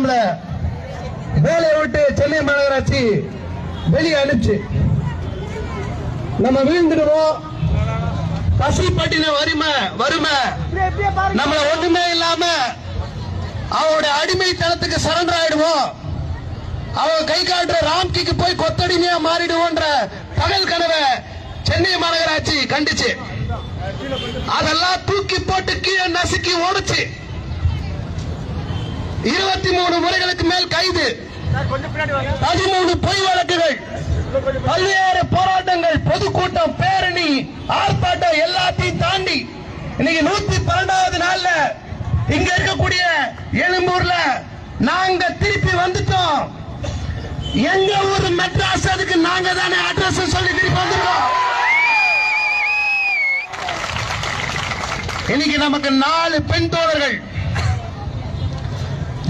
நம்மள வேலையை விட்டு சென்னை மாநகராட்சி வெளியே அனுப்பிச்சு. நம்ம வீழ்ந்துடுவோம். பசி பட்டின வறுமை வறுமை. நம்மள ஒண்ணுமே இல்லாம அவருடைய அடிமைத்தனத்துக்கு சரண்டர் ஆயிடுவோம். அவன் கை காட்டுற ராம்கிக்கு போய் கொத்தடிமையா மாறிடுவோன்ற பகல் கனவை சென்னை மாநகராட்சி கண்டிச்சு. அதெல்லாம் தூக்கி போட்டு இருபத்தி மூணு முறைகளுக்கு மேல் கைது. பதிமூணு பொய் வழக்குகள். பல்வேறு போராட்டங்கள் பொதுக்கூட்டம் பேரணி ஆர்ப்பாட்டம் எல்லாத்தையும் தாண்டி இன்னைக்கு நூத்தி பன்னெண்டாவது நாள்ல இங்க இருக்கக்கூடிய எழும்பூர்ல நாங்க திருப்பி வந்துட்டோம். எங்க ஊர் மெட்ராஸ் அதுக்கு நாங்க தானே அட்ரஸ் சொல்லி திருப்பி வந்துட்டோம் இன்னைக்கு நமக்கு நாலு பெண் தோழர்கள்.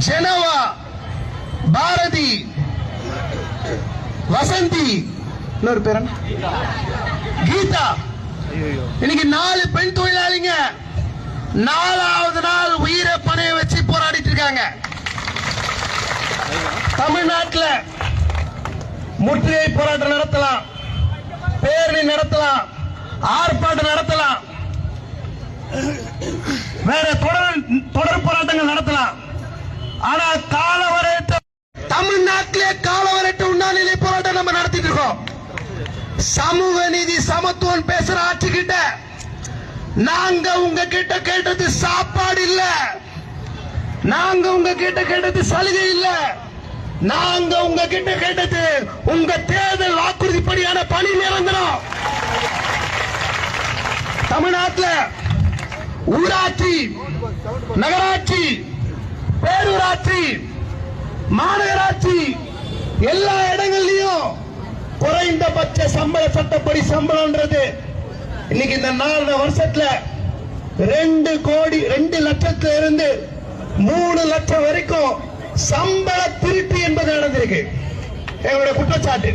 ஜெனவா பாரதி வசந்தி. இன்னொரு பேர்? கீதா. இன்னைக்கு நாலு பெண் தொழிலாளிங்க. நாலாவது நாள் உயிரை பணைய வச்சு போராடிட்டு இருக்காங்க. தமிழ்நாட்டுல முற்றுகை போராட்டம் நடத்தலாம். பேரணி நடத்தலாம். ஆர்ப்பாட்டம் நடத்தலாம். வேற தொடர் ஆனா காலவரையற்ற தமிழ்நாட்டிலே காலவரையற்ற உண்ணாநிலை போராட்டம் நம்ம நடத்திட்டு இருக்கோம். சமூக நீதி சமத்துவம் பேசுற ஆட்சி கிட்ட நாங்க உங்க கிட்ட கேட்டது சாப்பாடு இல்ல. நாங்க உங்க கிட்ட கேட்டது சலுகை இல்ல. நாங்க உங்க கிட்ட கேட்டது உங்க தேர்தல் வாக்குறுதிப்படியான பணி நிரந்தரம். தமிழ்நாட்டில் ஊராட்சி நகராட்சி பேரூராட்சி மாநகராட்சி எல்லா இடங்கள்லயும் குறைந்தபட்ச சம்பள சட்டப்படி சம்பளம்ன்றது. இன்னைக்கு இந்த நாலு வருஷத்துல ரெண்டு கோடி ரெண்டு லட்சத்துல இருந்து மூணு லட்சம் வரைக்கும் சம்பள திருட்டு என்பது நடந்திருக்கு. எங்களுடைய குற்றச்சாட்டு.